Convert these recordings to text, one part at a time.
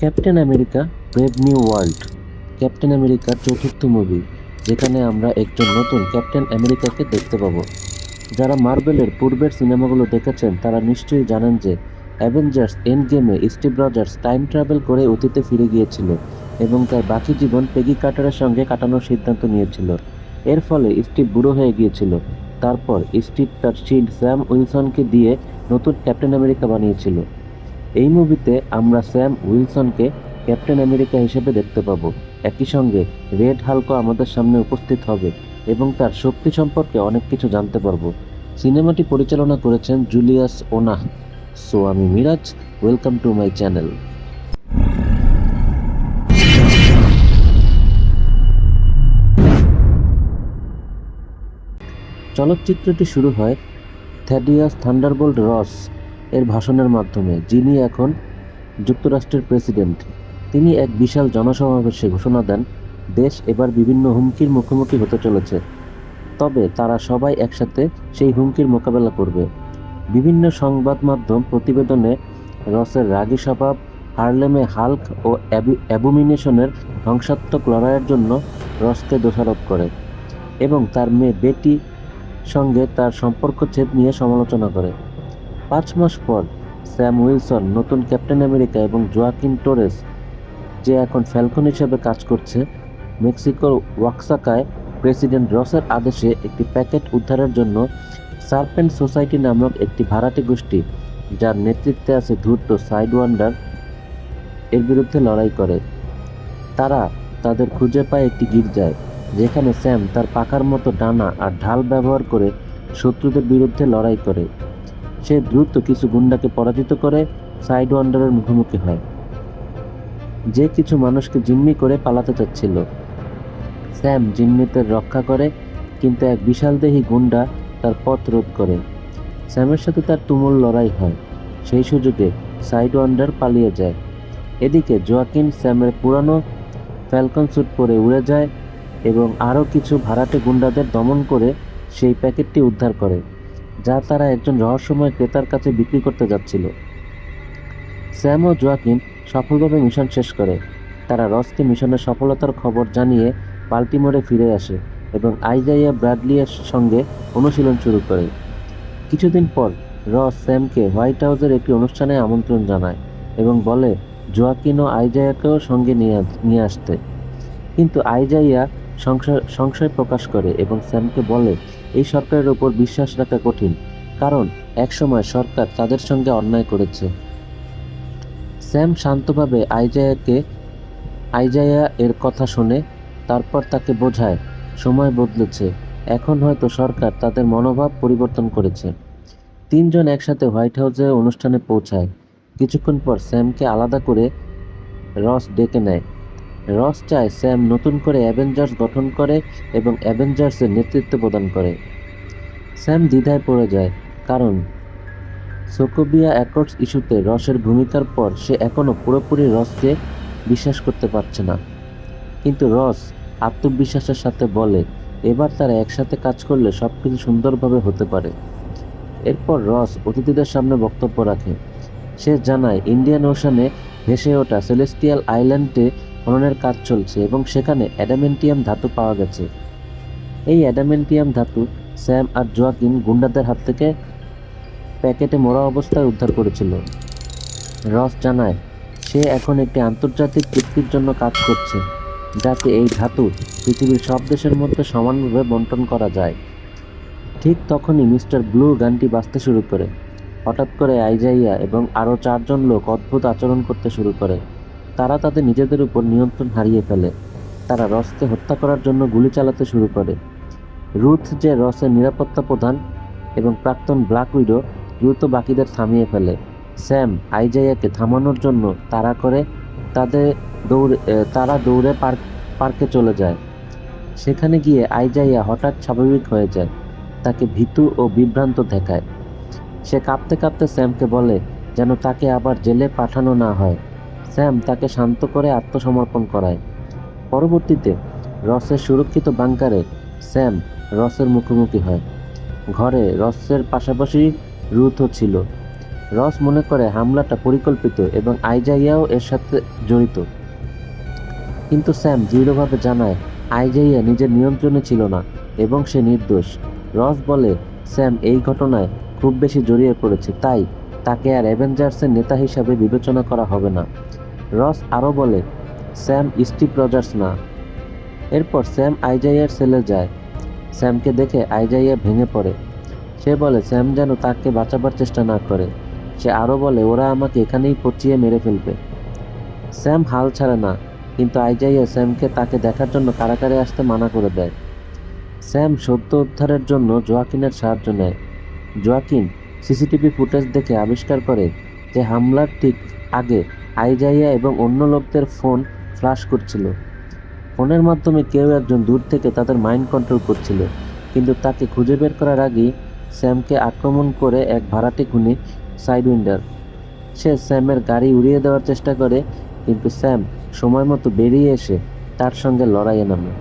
Captain America Brave New World Captain আমেরিকার চতুর্থ movie যেখানে আমরা একজন নতুন ক্যাপ্টেন আমেরিকাকে দেখতে পাবো। যারা মার্বেলের পূর্বের সিনেমাগুলো দেখেছেন, তারা নিশ্চয়ই জানেন যে অ্যাভেঞ্জার্স এন্ড গেমে স্টিভ রজার্স টাইম ট্রাভেল করে অতীতে ফিরে গিয়েছিল এবং তার বাকি জীবন পেগি কার্টারের সঙ্গে কাটানোর সিদ্ধান্ত নিয়েছিল। এর ফলে স্টিভ বুড়ো হয়ে গিয়েছিল। তারপর স্টিভ তার শিল্ড স্যাম উইলসনকে দিয়ে নতুন ক্যাপ্টেন আমেরিকা বানিয়েছিল। এই মুভিতে আমরা স্যাম উইলসনকে ক্যাপ্টেন আমেরিকা হিসেবে দেখতে পাবো। একই সঙ্গে রেড হালকো আমাদের সামনে উপস্থিত হবে এবং তার শক্তি সম্পর্কে অনেক কিছু জানতে পারব। সিনেমাটি পরিচালনা করেছেন জুলিয়াস ওনাহ। সো আমি Miraj, welcome to my channel. চলচ্চিত্রটি শুরু হয় থ্যাডিয়াস থান্ডারবোল্ট রস এর ভাষণের মাধ্যমে, যিনি এখন যুক্তরাষ্ট্রের প্রেসিডেন্ট, তিনি এক বিশাল জনসমাবেশে ঘোষণা দেন, দেশ এবার বিভিন্ন হুমকির মুখোমুখি হতে চলেছে। তবে তারা সবাই একসাথে সেই হুমকির মোকাবেলা করবে। বিভিন্ন সংবাদ মাধ্যম প্রতিবেদনে রসের রাগী স্বভাব, হার্লেমে হাল্ক ও অ্যাবি- অ্যাবুমিনেশনের ধ্বংসাত্মক লড়াইয়ের জন্য রসকে দোষারোপ করে এবং তার মেয়ে বেটি সঙ্গে তার সম্পর্ক ছেদ নিয়ে সমালোচনা করে। পাঁচ মাস পর স্যাম উইলসন নতুন ক্যাপ্টেন আমেরিকা এবং জোয়াকিন টোরেস, যে এখন ফ্যালকন হিসেবে কাজ করছে, মেক্সিকোর ওয়াক্সাকায় প্রেসিডেন্ট রসের আদেশে একটি প্যাকেট উদ্ধারের জন্য সার্পেন্ট সোসাইটি নামক একটি ভাড়াটে গোষ্ঠী, যার নেতৃত্বে আছে ধূর্ত সাইড ওয়ান্ডার, এর বিরুদ্ধে লড়াই করে। তারা তাদের খুঁজে পায় একটি গির্জায়, যেখানে স্যাম তার পাখার মতো ডানা আর ঢাল ব্যবহার করে শত্রুদের বিরুদ্ধে লড়াই করে। সে দ্রুত কিছু গুন্ডাকে পরাজিত করে সাইড ওয়ান্ডারের মুখোমুখি হয়। যে কিছু মানুষকে জিম্মি করে পালাতে চাচ্ছিল। স্যাম জিম্মিদের রক্ষা করে, কিন্তু এক বিশাল বিশালদেহী গুন্ডা তার পথ রোধ করে। স্যামের সাথে তার তুমুল লড়াই হয়। সেই সুযোগে সাইড ওয়ান্ডার পালিয়ে যায়। এদিকে জোয়াকিন স্যামের পুরানো ফ্যালকন স্যুট পরে উড়ে যায় এবং আরও কিছু ভাড়াটে গুন্ডাদের দমন করে সেই প্যাকেটটি উদ্ধার করে। যা তারা একজন রহস্যময় ক্রেতার কাছে বিক্রি করতে যাচ্ছিল। স্যাম ও জোয়াকিন সফলভাবে মিশন শেষ করে। তারা রসকে মিশনের সফলতার খবর জানিয়ে বাল্টিমোরে ফিরে আসে এবং আইজাইয়া ব্র্যাডলিয়ের সঙ্গে অনুশীলন শুরু করে। কিছুদিন পর রস স্যামকে হোয়াইট হাউসের একটি অনুষ্ঠানে আমন্ত্রণ জানায় এবং বলে, জোয়াকিন ও আইজাইয়াকেও সঙ্গে নিয়ে নিয়ে আসতে। কিন্তু আইজাইয়া সংশয় সংশয় প্রকাশ করে এবং স্যামকে বলে এই সরকারের ওপর বিশ্বাস রাখা কঠিন, কারণ একসময় সরকার তাদের সঙ্গে অন্যায় করেছে। স্যাম শান্তভাবে আইজায়াকে, আইজায়া এর কথা শুনে তারপর তাকে বোঝায়, সময় বদলেছে, এখন হয়তো সরকার তাদের মনোভাব পরিবর্তন করেছে। তিনজন একসাথে হোয়াইট হাউসে অনুষ্ঠানে পৌঁছায়, কিছুক্ষণ পর স্যামকে আলাদা করে রস ডেকে নেয়। রস চায় স্যাম নতুন করে অ্যাভেঞ্জার্স গঠন করে এবং অ্যাভেঞ্জার্সের নেতৃত্ব প্রদান করে। স্যাম দ্বিধায় পড়ে যায়, কারণ সোকোবিয়া অ্যাকর্ডস ইস্যুতে রসের ভূমিকার পর সে এখনও পুরোপুরি রসকে বিশ্বাস করতে পারছে না। কিন্তু রস আত্মবিশ্বাসের সাথে বলে, এবার তারা একসাথে কাজ করলে সব কিছু সুন্দরভাবে হতে পারে। এরপর রস অতিথিদের সামনে বক্তব্য রাখে। সে জানায়, ইন্ডিয়ান ওশানে ভেসে ওঠা সেলেস্টিয়াল আইল্যান্ডে খননের কাজ চলছে এবং সেখানে অ্যাডামেন্টিয়াম ধাতু পাওয়া গেছে। এই অ্যাডামেন্টিয়াম ধাতু স্যাম আর জোয়াকিন গুন্ডাদের হাত থেকে প্যাকেটে মরা অবস্থায় উদ্ধার করেছিল। রস জানায়, সে এখন একটি আন্তর্জাতিক চুক্তির জন্য কাজ করছে, যাতে এই ধাতু পৃথিবীর সব দেশের মধ্যে সমানভাবে বন্টন করা যায়। ঠিক তখনই মিস্টার ব্লু গানটি বাজতে শুরু করে। হঠাৎ করে আইজাইয়া এবং আরও চারজন লোক অদ্ভুত আচরণ করতে শুরু করে। তারা তাদের নিজেদের উপর নিয়ন্ত্রণ হারিয়ে ফেলে। তারা রসকে হত্যা করার জন্য গুলি চালাতে শুরু করে। রুথ যে রসের নিরাপত্তা প্রধান এবং প্রাক্তন ব্ল্যাক উইডো দ্রুত বাকিদের থামিয়ে ফেলে। স্যাম আইজাইয়াকে থামানোর জন্য তারা করে তাদের দৌড়ে তারা দৌড়ে পার্ক, পার্কে চলে যায়। সেখানে গিয়ে আইজাইয়া হঠাৎ স্বাভাবিক হয়ে যায়, তাকে ভীতু ও বিভ্রান্ত দেখায়। সে কাঁপতে কাঁপতে স্যামকে বলে, যেন তাকে আবার জেলে পাঠানো না হয়। স্যাম তাকে শান্ত করে আত্মসমর্পণ করায়। পরবর্তীতে রসের সুরক্ষিত বাংকারে স্যাম রসের মুখোমুখি হয়। ঘরে রসের পাশাপাশি রুথও ছিল। রস মনে করে হামলাটা পরিকল্পিত এবং আইজাইয়াও এর সাথে জড়িত। কিন্তু স্যাম দৃঢ়ভাবে জানায়, আইজাইয়া নিজের নিয়ন্ত্রণে ছিল না এবং সে নির্দোষ। রস বলে, স্যাম, এই ঘটনায় খুব বেশি জড়িয়ে পড়েছে, তাই তাকে আর অ্যাভেঞ্জার্সের নেতা হিসাবে বিবেচনা করা হবে না। রস আরও বলে, স্যাম স্টিভ রজার্স না। এরপর স্যাম আইজাইয়ার সেলে যায়। স্যামকে দেখে আইজাইয়া ভেঙে পড়ে। সে বলে, স্যাম যেন তাকে বাঁচাবার চেষ্টা না করে। সে আরও বলে, ওরা আমাকে এখানেই পচিয়ে মেরে ফেলবে। স্যাম হাল ছাড়ে না, কিন্তু আইজাইয়া স্যামকে তাকে দেখার জন্য কারাগারে আসতে মানা করে দেয়। স্যাম সত্য উদ্ধারের জন্য জোয়াকিনের সাহায্য নেয়। জোয়াকিন সিসিটিভি ফুটেজ দেখে আবিষ্কার করে যে হামলার ঠিক আগে আইজাইয়া এবং অন্য লোকদের ফোন ফ্লাশ করছিল। ফোনের মাধ্যমে কেউ একজন দূর থেকে তাদের মাইন্ড কন্ট্রোল করছিল, কিন্তু তাকে খুঁজে বের করার আগেই স্যামকে আক্রমণ করে এক ভাড়াটে খুনি সাইডউইন্ডার। সে স্যামের গাড়ি উড়িয়ে দেওয়ার চেষ্টা করে, কিন্তু স্যাম সময় মতো বেরিয়ে এসে তার সঙ্গে লড়াইয়ে নামে।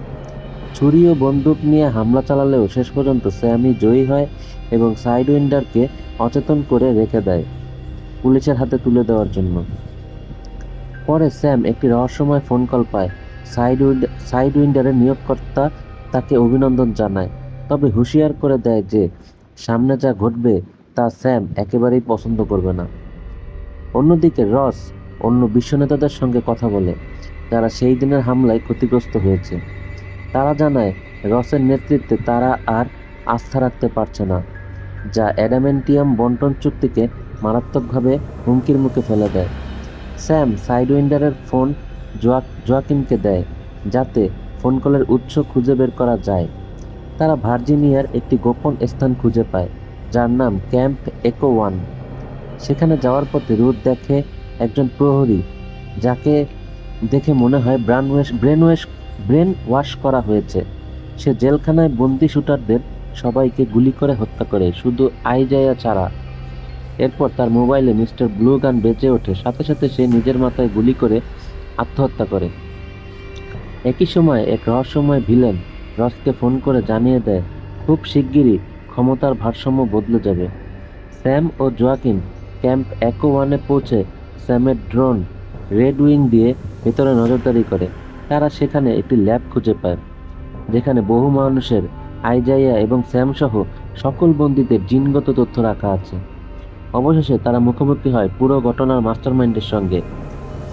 ছুরি ও বন্দুক নিয়ে হামলা চালালেও শেষ পর্যন্ত স্যামই জয়ী হয় এবং সাইড উইন্ডারকে অচেতন করে রেখে দেয় পুলিশের হাতে তুলে দেওয়ার জন্য। পরে স্যাম একটি রহস্যময় ফোন কল পায়। সাইড সাইড উইন্ডারের নিয়োগকর্তা তাকে অভিনন্দন জানায়, তবে হুঁশিয়ার করে দেয় যে সামনে যা ঘটবে তা স্যাম একেবারেই পছন্দ করবে না। অন্যদিকে রস অন্য বিশ্ব নেতাদের সঙ্গে কথা বলে যারা সেই দিনের হামলায় ক্ষতিগ্রস্ত হয়েছে। তারা জানায়, রসের নেতৃত্বে তারা আর আস্থা রাখতে পারছে না। যা অ্যাডামেন্টিয়াম বন্টন চুক্তিকে মারাত্মকভাবে হুমকির মুখে ফেলে দেয়। স্যাম সাইডউইন্ডারের ফোন জোয়া জোয়াকিনকে দেয়, যাতে ফোন কলের উৎস খুঁজে বের করা যায়। তারা ভার্জিনিয়ার একটি গোপন স্থান খুঁজে পায়, যার নাম ক্যাম্প একো ওয়ান সেখানে যাওয়ার পথে রুথ দেখে একজন প্রহরী, যাকে দেখে মনে হয় brainwash brainwash brainwash করা হয়েছে। সে জেলখানায় বন্দি শুটারদের সবাইকে গুলি করে হত্যা করে, শুধু আইজায়া ছাড়া। এরপর তার মোবাইলে মিস্টার ব্লু গান বেঁচে ওঠে, সাথে সাথে সে নিজের মাথায় গুলি করে আত্মহত্যা করে। একই সময় এক রহস্যময় ভিলেন রসকে ফোন করে জানিয়ে দেয়, খুব শিগগিরই ক্ষমতার ভারসাম্য বদলে যাবে। স্যাম ও জোয়াকিন ক্যাম্প একো ওয়ানে পৌঁছে স্যামের ড্রোন রেড উইং দিয়ে ভেতরে নজরদারি করে। তারা সেখানে একটি ল্যাব খুঁজে পায়, যেখানে বহু মানুষের আইজাইয়া এবং স্যাম সহ সকল বন্দীদের জিনগত তথ্য রাখা আছে। অবশেষে তারা মুখোমুখি হয় পুরো ঘটনার মাস্টারমাইন্ডের সঙ্গে।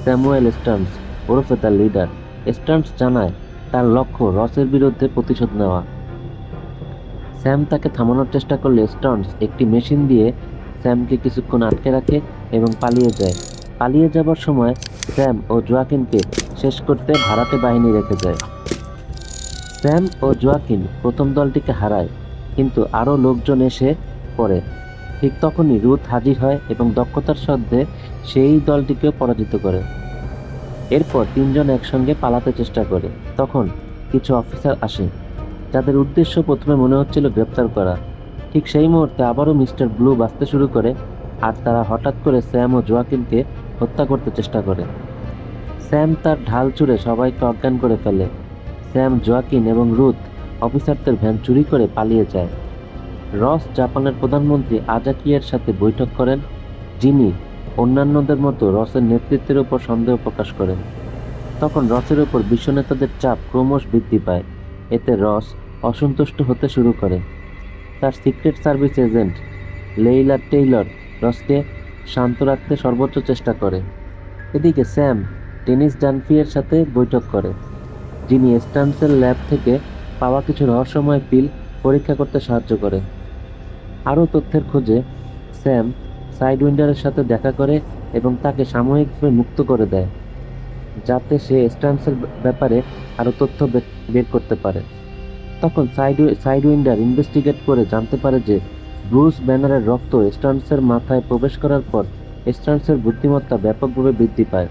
স্যামুয়েল স্টার্নস ওরফে তার লিডার স্টার্নস জানায় তার লক্ষ্য রসের বিরুদ্ধে প্রতিশোধ নেওয়া। স্যাম তাকে থামানোর চেষ্টা করলে স্টার্নস একটি মেশিন দিয়ে স্যামকে কিছুক্ষণ আটকে রাখে এবং পালিয়ে যায়। পালিয়ে যাবার সময় স্যাম ও জোয়াকিনকে শেষ করতে ভাড়াটে বাহিনী রেখে যায়। স্যাম ও জোয়াকিন প্রথম দলটিকে হারায়, কিন্তু আরও লোকজন এসে পড়ে। ঠিক তখনই রুথ হাজির হয় এবং দক্ষতার সাথে সেই দলটিকেও পরাজিত করে। এরপর তিনজন একসঙ্গে পালাতে চেষ্টা করে। তখন কিছু অফিসার আসে, যাদের উদ্দেশ্য প্রথমে মনে হচ্ছিল গ্রেপ্তার করা। ঠিক সেই মুহূর্তে আবারও মিস্টার ব্লু বাঁচতে শুরু করে, আর তারা হঠাৎ করে স্যাম ও জোয়াকিনকে হত্যা করতে চেষ্টা করে। স্যাম তার ঢাল ছুঁড়ে সবাইকে অজ্ঞান করে ফেলে। স্যাম, জোয়াকিন এবং রুথ অফিসারদের ভ্যান চুরি করে পালিয়ে যায়। রস জাপানের প্রধানমন্ত্রী আজাকিয়ার সাথে বৈঠক করেন, যিনি অন্যান্যদের মতো রসের নেতৃত্বের উপর সন্দেহ প্রকাশ করেন। তখন রসের উপর বিশ্ব নেতাদের চাপ ক্রমশ বৃদ্ধি পায়। এতে রস অসন্তুষ্ট হতে শুরু করে। তার secret service agent Leila Taylor রসকে শান্ত রাখতে সর্বোচ্চ চেষ্টা করে। এদিকে স্যাম টেনিস ডানফিয়ের সাথে বৈঠক করে। যিনি স্টান্সের ল্যাব থেকে পাওয়া কিছু রহস্যময় পিল পরীক্ষা করতে সাহায্য করে। আরও তথ্যের খোঁজে স্যাম সাইডউইন্ডারের সাথে দেখা করে এবং তাকে সাময়িকভাবে মুক্ত করে দেয়, যাতে সে স্টান্সের ব্যাপারে আরও তথ্য বের করতে পারে। তখন সাইড সাইডউইন্ডার ইনভেস্টিগেট করে জানতে পারে যে ব্রুস ব্যানারের রক্ত স্টান্সের মাথায় প্রবেশ করার পর স্টান্সের বুদ্ধিমত্তা ব্যাপকভাবে বৃদ্ধি পায়।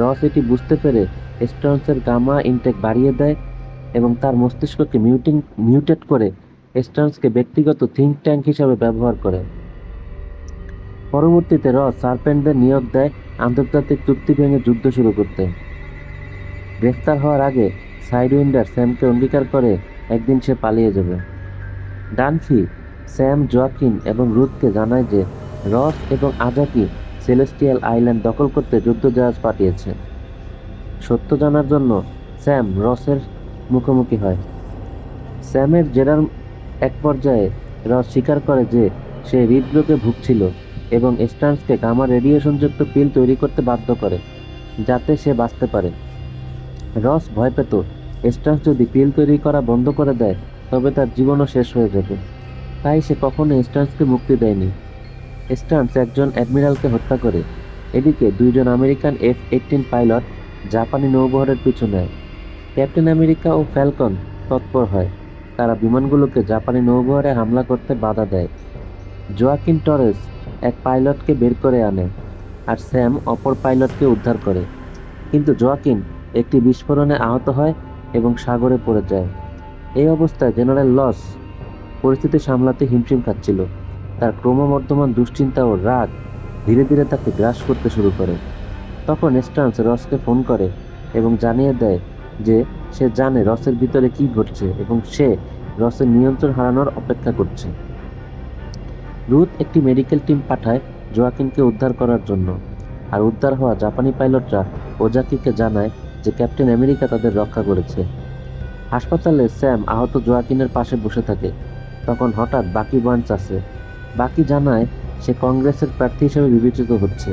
রস এটি বুঝতে পেরে স্টান্সের গামা ইনটেক বাড়িয়ে দেয় এবং তার মস্তিষ্ককে মিউটিং মিউটেট করে স্টার্নসকে ব্যক্তিগত থিঙ্ক ট্যাঙ্ক হিসাবে ব্যবহার করে। পরবর্তীতে রস সার্পেন্টদের নিয়োগ দেয় আন্তর্জাতিক চুক্তি ভেঙে যুদ্ধ শুরু করতে। গ্রেফতার হওয়ার আগে সাইডউইন্ডার স্যামকে অঙ্গীকার করে একদিন সে পালিয়ে যাবে। ডানফি, স্যাম, জোয়াকিন এবং রুথকে জানায় যে রস এবং আজাকি সেলেস্টিয়াল আইল্যান্ড দখল করতে যুদ্ধজাহাজ পাঠিয়েছে। সত্য জানার জন্য স্যাম রসের মুখোমুখি হয়। স্যামের জেরার এক পর্যায়ে রস স্বীকার করে যে সে হৃদরোগে ভুগছিল এবং স্টার্নসকে গামা রেডিয়েশনযুক্ত পিল তৈরি করতে বাধ্য করে, যাতে সে বাঁচতে পারে। রস ভয় পেত স্টার্নস যদি পিল তৈরি করা বন্ধ করে দেয়, তবে তার জীবনও শেষ হয়ে যাবে। তাই সে কখনো স্টার্নসকে মুক্তি দেয়নি। স্টার্নস একজন অ্যাডমিরালকে হত্যা করে। এদিকে দুইজন আমেরিকান এফ এইটিন পাইলট জাপানি নৌবহরের পিছু নেয় ক্যাপ্টেন আমেরিকা ও ফ্যালকন তৎপর হয়। তারা বিমানগুলোকে জাপানি নৌবহরে হামলা করতে বাধা দেয়। জোয়াকিন টরেস এক পাইলটকে বের করে আনে আর স্যাম অপর পাইলটকে উদ্ধার করে। কিন্তু জোয়াকিন একটি বিস্ফোরণে আহত হয় এবং সাগরে পড়ে যায়। এই অবস্থায় জেনারেল লস পরিস্থিতি সামলাতে হিমশিম খাচ্ছিল। তার ক্রমবর্ধমান দুশ্চিন্তা ও রাগ ধীরে ধীরে তাকে গ্রাস করতে শুরু করে। তখন স্টান্স রসকে ফোন করে এবং জানিয়ে দেয় যে সে জানে রসের ভিতরে কি ঘটছে এবং সে রসের নিয়ন্ত্রণ হারানোর অপেক্ষা করছে। রুথ একটি মেডিকেল টিম পাঠায় জোয়াকিনকে উদ্ধার করার জন্য। আর উদ্ধার হওয়া জাপানি পাইলটরা ওজাকিকে জানায় যে ক্যাপ্টেন আমেরিকা তাদের রক্ষা করেছে। হাসপাতালে স্যাম আহত জোয়াকিনের পাশে বসে থাকে। তখন হঠাৎ বাকি বার্নস আসে বাকি জানায় সে কংগ্রেসের প্রার্থী হিসেবে বিবেচিত হচ্ছে।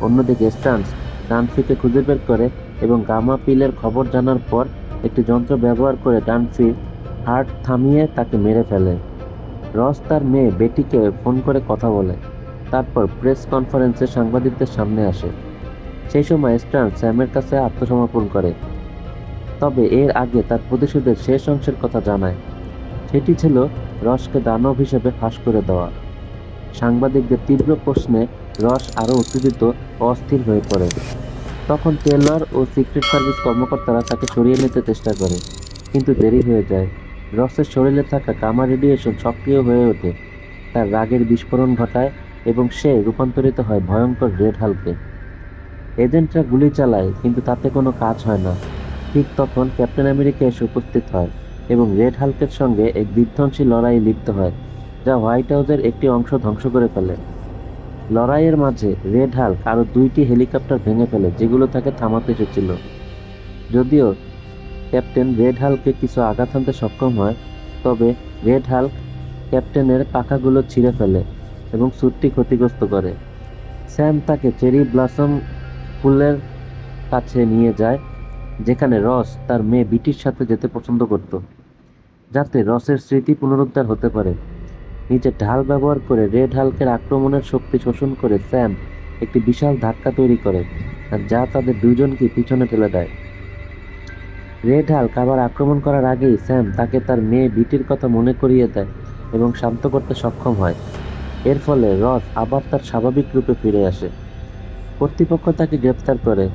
অন্যদিকে স্টান্স ডানফিকে খুঁজে বের করে এবং গামা পিলের খবর জানার পর একটি যন্ত্র ব্যবহার করে ডানফির হার্ট থামিয়ে তাকে মেরে ফেলে। রস তার মেয়ে বেটিকে ফোন করে কথা বলে। তারপর প্রেস কনফারেন্সে সাংবাদিকদের সামনে আসে। সেই সময় স্টার্ন স্যামের কাছে আত্মসমর্পণ করে। তবে এর আগে তার প্রতিশোধের শেষ অংশের কথা জানায়। সেটি ছিল রসকে দানব হিসেবে ফাঁস করে দেওয়া। সাংবাদিকদের তীব্র প্রশ্নে রস আরও উত্তেজিত অস্থির হয়ে পড়ে। তখন টেলর ও সিক্রেট সার্ভিস কর্মকর্তারা তাকে সরিয়ে নিতে চেষ্টা করে, কিন্তু দেরি হয়ে যায়। রসের শরীরে থাকা গামা রেডিয়েশন সক্রিয় হয়ে ওঠে। তার রাগের বিস্ফোরণ ঘটায় এবং সে রূপান্তরিত হয় ভয়ঙ্কর রেড হালকে। এজেন্টরা গুলি চালায়, কিন্তু তাতে কোনো কাজ হয় না। ঠিক তখন ক্যাপ্টেন আমেরিকা এসে উপস্থিত হয় এবং রেড হালকের সঙ্গে এক বিধ্বংসী লড়াই লিপ্ত হয়, যা হোয়াইট হাউসের একটি অংশ ধ্বংস করে ফেলে। লড়াইয়ের মাঝে রেড হাল্ক আরও দুইটি হেলিকপ্টার ভেঙে ফেলে, যেগুলো তাকে থামাতে এসেছিল। যদিও ক্যাপ্টেন রেড হালকে কিছু আঘাত হানতে সক্ষম হয়, তবে রেড হাল্ক ক্যাপ্টেনের পাখাগুলো ছিঁড়ে ফেলে এবং স্যুটটি ক্ষতিগ্রস্ত করে। স্যাম তাকে চেরি ব্লসম ফুলের কাছে নিয়ে যায়, যেখানে রস তার মেয়ে বিটির সাথে যেতে পছন্দ করত, যাতে রসের স্মৃতি পুনরুদ্ধার হতে পারে। নিচে ঢাল ব্যবহার করে রেড হালকের আক্রমণের শক্তি শোষণ করে স্যাম একটি বিশাল ধাক্কা তৈরি করে যা তাদের দুজনকে পিছনে ফেলে দেয়। রেড হাল্ক আবার আক্রমণ করার আগেই স্যাম তাকে তার মেয়ে বিটির কথা মনে করিয়ে দেয় এবং শান্ত করতে সক্ষম হয়। এর ফলে রস আবার তার স্বাভাবিক রূপে ফিরে আসে। কর্তৃপক্ষ তাকে গ্রেপ্তার করে।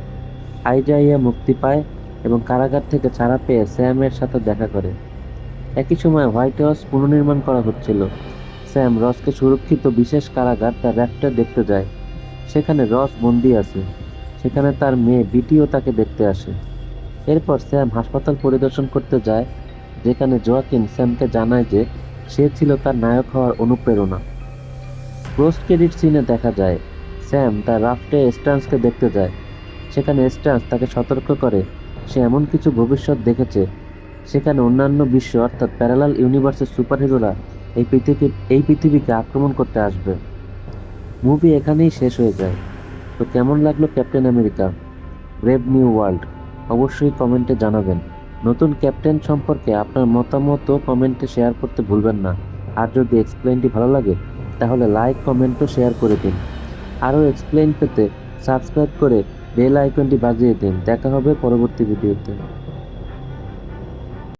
আইজাইয়া মুক্তি পায় এবং কারাগার থেকে ছাড়া পেয়ে স্যামের সাথে দেখা করে। একই সময় হোয়াইট হাউস পুনর্নির্মাণ করা হচ্ছিল। স্যাম রসকে সুরক্ষিত বিশেষ কারাগার তার র্যাফটে দেখতে যায়। সেখানে রস বন্দি আছে। সেখানে তার মেয়ে বিটিও তাকে দেখতে আসে। এরপর স্যাম হাসপাতাল পরিদর্শন করতে যায়, যেখানে জোয়াকিন স্যামকে জানায় যে সে ছিল তার নায়ক হওয়ার অনুপ্রেরণা। পোস্ট ক্রেডিট সিনে দেখা যায়, স্যাম তার রাফটে স্টান্সকে দেখতে যায়। সেখানে স্টান্স তাকে সতর্ক করে, সে এমন কিছু ভবিষ্যৎ দেখেছে। সেখানে অন্যান্য বিশ্ব অর্থাৎ প্যারালাল ইউনিভার্সের সুপারহিরোরা এই পৃথিবী, এই পৃথিবীকে আক্রমণ করতে আসবে। মুভি এখানেই শেষ হয়ে যায়। তো কেমন লাগল Captain America Brave New World অবশ্যই কমেন্টে জানাবেন। নতুন ক্যাপ্টেন সম্পর্কে আপনার মতামতও কমেন্টে শেয়ার করতে ভুলবেন না। আর যদি এক্সপ্লেনটি ভালো লাগে, তাহলে লাইক কমেন্টও শেয়ার করে দিন। আরও এক্সপ্লেন পেতে সাবস্ক্রাইব করে বেল আইকনটি বাজিয়ে দিন। দেখা হবে পরবর্তী ভিডিওতে